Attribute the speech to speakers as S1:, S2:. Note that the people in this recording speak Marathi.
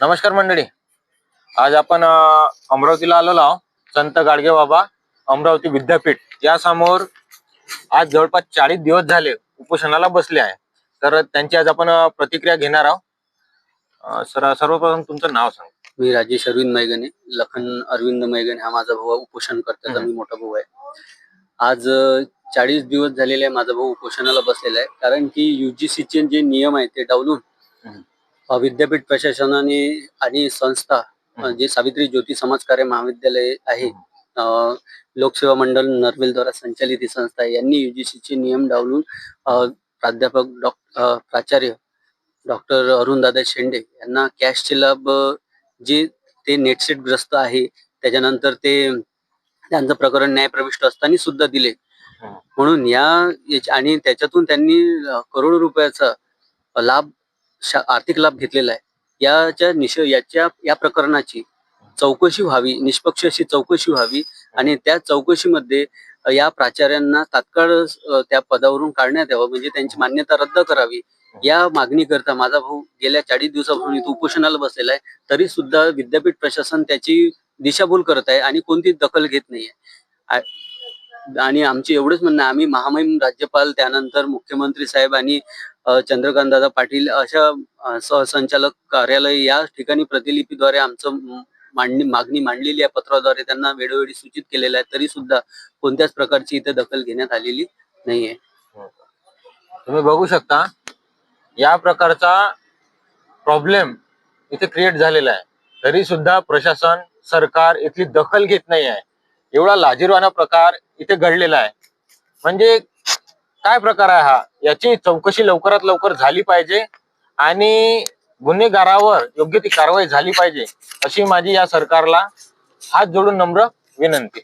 S1: नमस्कार मंडळी. आज आपण अमरावतीला आलेलो आहोत. संत गाडगे बाबा अमरावती विद्यापीठ. या समोर आज जवळपास चाळीस दिवस झाले उपोषणाला बसले आहे. तर त्यांची आज आपण प्रतिक्रिया घेणार आहोत. सर सर्वप्रथम तुमचं नाव सांग.
S2: मी राजेश अरविंद मैगणे लखन अरविंद मैगणे हा माझा भाऊ उपोषण
S1: हम्म.
S2: मी मोठा भाऊ आहे. आज चाळीस दिवस झालेले आहे माझा भाऊ उपोषणाला बसलेला आहे कारण की युजीसीचे जे नियम आहेत ते डावलून विद्यापीठ प्रशासनाने आणि संस्था. जे सावित्री ज्योती समाजकार्य महाविद्यालय आहे लोकसेवा मंडळ नरवेल द्वारा संचालित ही संस्था आहे यांनी युजीसीचे नियम डावलून प्राध्यापक डॉ अ, प्राचार्य डॉक्टर अरुणदादा शेंडे यांना कॅशचे लाभ जे ते नेटसेट ग्रस्त आहे त्याच्यानंतर ते त्यांचं प्रकरण न्यायप्रविष्ट असताना सुद्धा दिले. म्हणून या आणि त्याच्यातून त्यांनी करोड करोडो रुपयाचा लाभ आर्थिक लाभ घेतलेला आहे. याच्या निश याच्या या प्रकरणाची चौकशी व्हावी निष्पक्ष अशी चौकशी व्हावी आणि त्या चौकशीमध्ये या प्राचार्यांना तात्काळ त्या पदावरून काढण्यात यावं. म्हणजे त्यांची मान्यता रद्द करावी. या मागणीकरता माझा भाऊ गेल्या चाळीस दिवसापासून इथं उपोषणाला बसलेला आहे. तरी सुद्धा विद्यापीठ प्रशासन त्याची दिशाभूल करत आहे आणि कोणतीच दखल घेत नाहीये. आणि आमचे एवढंच म्हणणं आहे, आम्ही महामहिम राज्यपाल त्यानंतर मुख्यमंत्री साहेब आणि चंद्रकांत दादा पाटील अशा सहसंचालक कार्यालय या ठिकाणी प्रतिलिपीद्वारे आमचं मांडणी मागणी मांडलेली आहे. पत्राद्वारे त्यांना वेळोवेळी सूचित केलेलं आहे तरी सुद्धा कोणत्याच प्रकारची इथे दखल घेण्यात आलेली नाहीये.
S1: तुम्ही बघू शकता या प्रकारचा प्रॉब्लेम इथे क्रिएट झालेला आहे. तरी सुद्धा प्रशासन सरकार इथली दखल घेत नाही आहे एवढा लाजीरवाना प्रकार इथे घडलेला आहे. म्हणजे काय प्रकार आहे हा? याची चौकशी लवकरात लवकर झाली पाहिजे आणि गुन्हेगारावर योग्य ती कारवाई झाली पाहिजे अशी माझी या सरकारला हात जोडून नम्र विनंती.